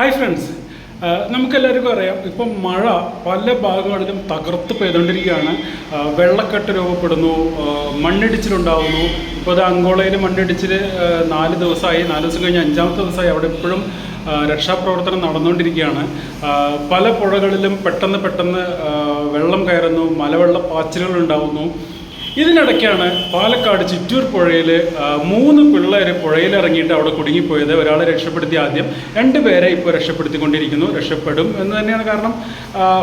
Hi friends നമുക്കെല്ലാവർക്കും അറിയാം. ഇപ്പം മഴ പല ഭാഗങ്ങളിലും തകർത്ത് പെയ്തുകൊണ്ടിരിക്കുകയാണ് വെള്ളക്കെട്ട് രൂപപ്പെടുന്നു. മണ്ണിടിച്ചിലുണ്ടാകുന്നു മണ്ണിടിച്ചിലുണ്ടാവുന്നു. ഇപ്പോൾ അത് അങ്കോളയിൽ മണ്ണിടിച്ചിൽ നാല് ദിവസമായി. നാല് ദിവസം കഴിഞ്ഞ് അഞ്ചാമത്തെ ദിവസമായി. അവിടെ ഇപ്പോഴും രക്ഷാപ്രവർത്തനം നടന്നുകൊണ്ടിരിക്കുകയാണ് പല പുഴകളിലും പെട്ടെന്ന് പെട്ടെന്ന് വെള്ളം കയറുന്നു. മലവെള്ള പാച്ചിലുകൾ ഉണ്ടാവുന്നു. ഇതിനിടയ്ക്കാണ് പാലക്കാട് ചിറ്റൂർ പുഴയിൽ മൂന്ന് പിള്ളേർ പുഴയിൽ ഇറങ്ങിയിട്ട് അവിടെ കുടുങ്ങിപ്പോയത്. ഒരാളെ രക്ഷപ്പെടുത്തി ആദ്യം. രണ്ടുപേരെ ഇപ്പോൾ രക്ഷപ്പെടുത്തിക്കൊണ്ടിരിക്കുന്നു രക്ഷപ്പെടും എന്ന് തന്നെയാണ് കാരണം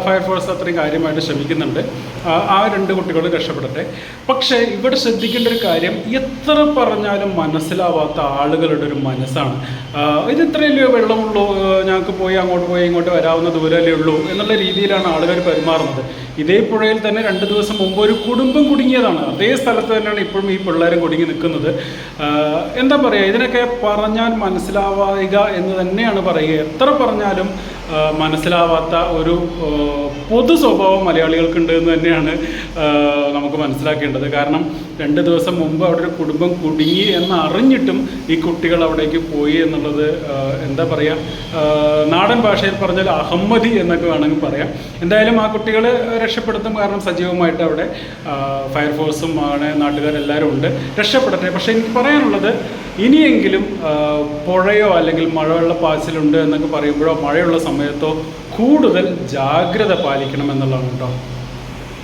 ഫയർഫോഴ്സ് അത്രയും കാര്യമായിട്ട് ശ്രമിക്കുന്നുണ്ട്. ആ, രണ്ട് കുട്ടികൾ രക്ഷപ്പെടട്ടെ. പക്ഷേ ഇവിടെ ശ്രദ്ധിക്കേണ്ട ഒരു കാര്യം എത്ര പറഞ്ഞാലും മനസ്സിലാവാത്ത ആളുകളുടെ ഒരു മനസ്സാണ്. ഇത് ഇത്രയല്ലേ വെള്ളമുള്ളൂ ഞങ്ങൾക്ക് പോയി അങ്ങോട്ട് പോയി ഇങ്ങോട്ട് വരാവുന്ന ദൂരമല്ലേ ഉള്ളൂ എന്നുള്ള രീതിയിലാണ് ആളുകൾ പെരുമാറുന്നത്. ഇതേ പുഴയിൽ തന്നെ രണ്ട് ദിവസം മുമ്പ് ഒരു കുടുംബം കുടുങ്ങിയതാണ്. അതേ സ്ഥലത്ത് തന്നെയാണ് ഇപ്പോഴും ഈ പിള്ളേരും കുടുങ്ങി നിൽക്കുന്നത്. എന്താ പറയുക ഇതിനൊക്കെ പറഞ്ഞാൽ മനസ്സിലാവുക എന്ന് തന്നെയാണ് പറയുക. എത്ര പറഞ്ഞാലും മനസ്സിലാവാത്ത ഒരു പൊതു സ്വഭാവം മലയാളികൾക്കുണ്ട് എന്ന് തന്നെയാണ് നമുക്ക് മനസ്സിലാക്കേണ്ടത്. കാരണം രണ്ട് ദിവസം മുമ്പ് അവിടെ ഒരു കുടുംബം കുടുങ്ങി എന്ന് അറിഞ്ഞിട്ടും ഈ കുട്ടികൾ അവിടേക്ക് പോയി എന്നുള്ളത് എന്താ പറയുക നാടൻ ഭാഷയിൽ പറഞ്ഞാൽ അഹമ്മദി എന്നൊക്കെ വേണമെങ്കിൽ പറയാം. എന്തായാലും ആ കുട്ടികൾ രക്ഷപ്പെടുത്തും കാരണം സജീവമായിട്ട് അവിടെ ഫയർഫോഴ്സും ആണ് നാട്ടുകാരെല്ലാവരും ഉണ്ട്. രക്ഷപ്പെടട്ടെ. പക്ഷേ എനിക്ക് പറയാനുള്ളത് ഇനിയെങ്കിലും പുഴയോ അല്ലെങ്കിൽ മഴവെള്ള പാച്ചിലുണ്ട് എന്നൊക്കെ പറയുമ്പോഴോ മഴയുള്ള സമയത്തോ കൂടുതൽ ജാഗ്രത പാലിക്കണം എന്നുള്ളതാണ് കേട്ടോ